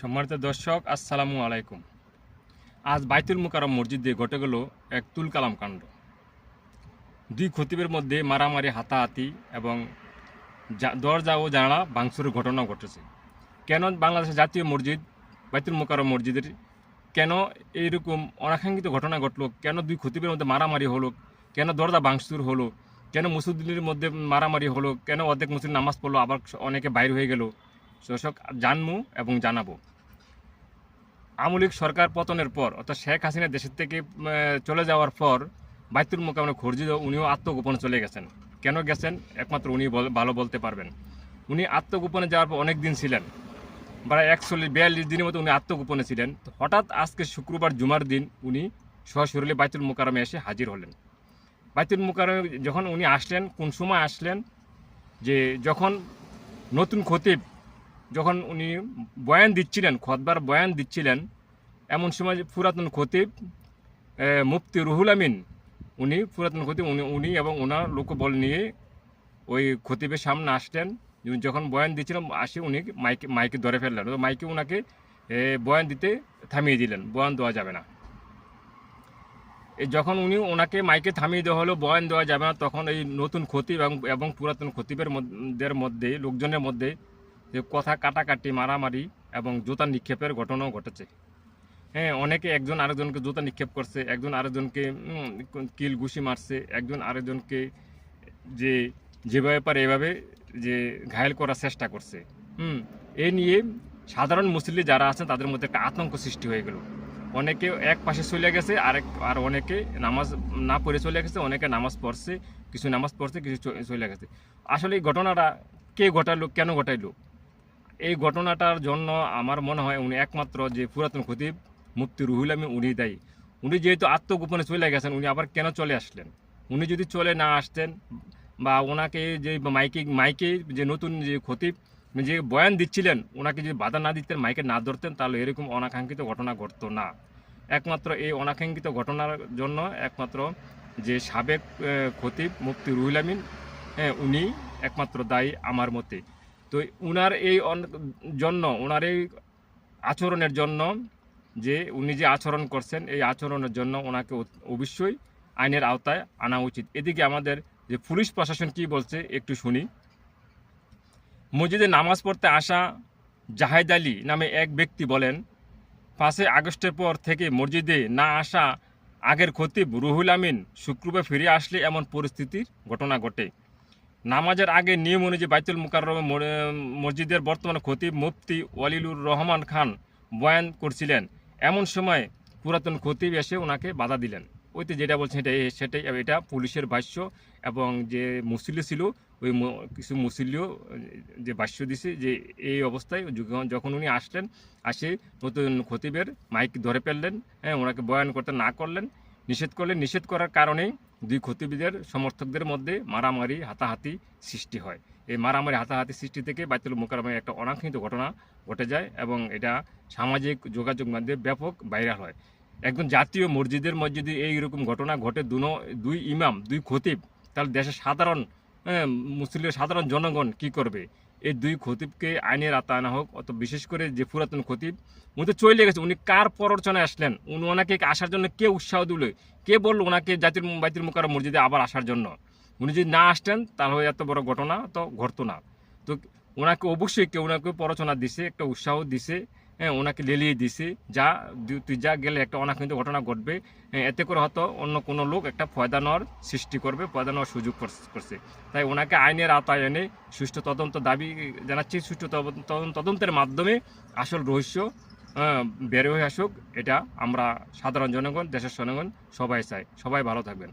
সম্মানিত দর্শক, আসসালামু আলাইকুম। আজ বাইতুল মুকারম মসজিদে ঘটে গেল এক তুলকালাম কাণ্ড। দুই খতিবের মধ্যে মারামারি, হাতাহাতি এবং দরজা ও জানালা ভাঙচুরের ঘটনা ঘটেছে। কেন বাংলাদেশের জাতীয় মসজিদ, বাইতুল মুকারম মসজিদের কেন এইরকম অনাকাঙ্ক্ষিত ঘটনা ঘটলো? কেন দুই খতিবের মধ্যে মারামারি হলো? কেন দরজা ভাঙচুর হলো? কেন মুসুদ্দিনের মধ্যে মারামারি হলো? কেন অর্ধেক মুসলিম নামাজ পড়ল? আবার অনেকে বাইর হয়ে গেল? দর্শক জানব এবং জানাব। আমলিক সরকার পতনের পর, অর্থাৎ শেখ হাসিনা দেশের থেকে চলে যাওয়ার পর, বাইতুল মোকামে খর্জিত উনিও আত্মগোপনে চলে গেছেন। কেন গেছেন? একমাত্র উনি ভালো বলতে পারবেন। উনি আত্মগোপনে যাওয়ার পর অনেক দিন ছিলেন। প্রায় একচল্লিশ, বিয়াল্লিশ দিনের মতো উনি আত্মগোপনে ছিলেন। হঠাৎ আজকে শুক্রবার, জুমার দিন উনি সশরীরে বাইতুল মোকারমে এসে হাজির হলেন। বাইতুল মোকারমে যখন উনি আসলেন, কোন সময় আসলেন? যে যখন নতুন খতিব যখন উনি বয়ান দিচ্ছিলেন খতবার বয়ান দিচ্ছিলেন, এমন সময় পুরাতন খতিব মুফতি রুহুল আমিন, উনি পুরাতন খতিব, উনি উনি এবং ওনার লোকবল নিয়ে ওই খতিবের সামনে আসলেন। যখন বয়ান দিচ্ছিলেন, আসে উনি মাইকে মাইকে ধরে ফেললেন। তো মাইকে ওনাকে বয়ান দিতে থামিয়ে দিলেন। বয়ান দেওয়া যাবে না। যখন উনি ওনাকে মাইকে থামিয়ে দেওয়া হলো, বয়ান দেওয়া যাবে না, তখন এই নতুন খতিব এবং পুরাতন খতিবের মধ্যে, লোকজনের মধ্যে যে কথা কাটাকাটি, মারামারি এবং জুতা নিক্ষেপের ঘটনাও ঘটেছে। হ্যাঁ অনেকে একজন আরেকজনকে জুতা নিক্ষেপ করছে, একজন আরেকজনকে কিল ঘুষি মারছে, একজন আরেকজনকে যে যেভাবে পারে এভাবে যে ঘায়েল করার চেষ্টা করছে। হুম, এ নিয়ে সাধারণ মুসলিম যারা আছেন, তাদের মধ্যে একটা আতঙ্ক সৃষ্টি হয়ে গেল। অনেকে এক পাশে চলে গেছে, আরেক, আর অনেকে নামাজ না পড়ে চলে গেছে, অনেকে নামাজ পড়ছে, কিছু নামাজ পড়ছে, কিছু চলে গেছে। আসলে এই ঘটনাটা কে ঘটালো, কেন ঘটাইলো? এই ঘটনাটার জন্য আমার মনে হয় উনি একমাত্র যে পুরাতন খতিব, মুফতি রুহুল উনি দায়ী। উনি যেহেতু আত্মগোপনে চলে গেছেন, উনি আবার কেন চলে আসলেন? উনি যদি চলে না আসতেন বা ওনাকে যে মাইকে মাইকে যে নতুন যে খতিব যে বয়ান দিচ্ছিলেন, ওনাকে যদি বাধা না দিতেন, মাইকে না ধরতেন, তাহলে এরকম অনাকাঙ্ক্ষিত ঘটনা ঘটতো না। একমাত্র এই অনাকাঙ্ক্ষিত ঘটনার জন্য একমাত্র যে সাবেক খতিব, মুফতি রুহুল আমিন হ্যাঁ উনি একমাত্র দায়ী আমার মতে। তো উনার এই জন্য ওনার এই আচরণের জন্য যে উনি যে আচরণ করছেন, এই আচরণের জন্য ওনাকে অবশ্যই আইনের আওতায় আনা উচিত। এদিকে আমাদের যে পুলিশ প্রশাসন কি বলছে, একটু শুনি। মসজিদে নামাজ পড়তে আসা জাহেদ আলী নামে এক ব্যক্তি বলেন, পাঁচই আগস্টের পর থেকে মসজিদে না আসা আগের খতিব রুহুল আমিন শুক্রবার ফিরে আসলে এমন পরিস্থিতির ঘটনা ঘটে। নামাজের আগে নিয়ম অনুযায়ী বাইতুল মুকাররমে মসজিদের বর্তমানে খতিব মুফতি ওয়ালিলুর রহমান খান বয়ান করছিলেন। এমন সময় পুরাতন খতিব এসে ওনাকে বাধা দিলেন। ওইতে যেটা বলছেন এটা সেটাই, এটা পুলিশের ভাষ্য এবং যে মুসল্লি ছিল, ওই কিছু মুসল্লিও যে ভাষ্য দিছে যে এই অবস্থায় যখন উনি আসলেন, আসে নতুন খতিবের মাইক ধরে ফেললেন হ্যাঁ ওনাকে বয়ান করতে না করলেন। নিষেধ করলে নিষেধ করার কারণেই দুই ক্ষতিবিদের সমর্থকদের মধ্যে মারামারি হাতাহাতি সৃষ্টি হয়। এই মারামারি হাতাহাতি সৃষ্টি থেকে বাইতুল মোকারমের একটা অনাকাঙ্ক্ষিত ঘটনা ঘটে যায় এবং এটা সামাজিক যোগাযোগ মাধ্যমে ব্যাপক ভাইরাল হয়। একজন জাতীয় মসজিদের মধ্যে যদি এইরকম ঘটনা ঘটে দুনো দুই ইমাম দুই খতিব তাহলে দেশের সাধারণ হ্যাঁ, মুসলিম সাধারণ জনগণ কি করবে? এই দুই খতিবকে আইনের আতা আনা হোক অত বিশেষ করে যে পুরাতন খতিব উনি তো চলে গেছে। উনি কার প্ররোচনায় আসলেন? উনি ওনাকে আসার জন্য কে উৎসাহ দিল? কে বলল ওনাকে জাতির বাইতির মুখার মসজিদে আবার আসার জন্য? উনি যদি না আসতেন, তাহলে এত বড় ঘটনা তো ঘটতো না। তো ওনাকে অবশ্যই কেউ ওনাকে প্ররোচনা দিছে, একটা উৎসাহ দিছে। হ্যাঁ ওনাকে লেলিয়ে দিছে। যা তুই যা গেলে একটা অনাকাঙ্ক্ষিত ঘটনা ঘটবে। হ্যাঁ, এতে করে হয়তো অন্য কোনো লোক একটা ফয়দা নেওয়ার সৃষ্টি করবে ফয়দা নেওয়ার সুযোগ করছে তাই ওনাকে আইনের আওতায় এনে সুষ্ঠু তদন্ত দাবি জানাচ্ছি সুষ্ঠু তদন্ত- তদন্ত- তদন্তের মাধ্যমে আসল রহস্য আহ, বের হয়ে আসুক। এটা আমরা সাধারণ জনগণ দেশের জনগণ সবাই চাই সবাই ভালো থাকবেন।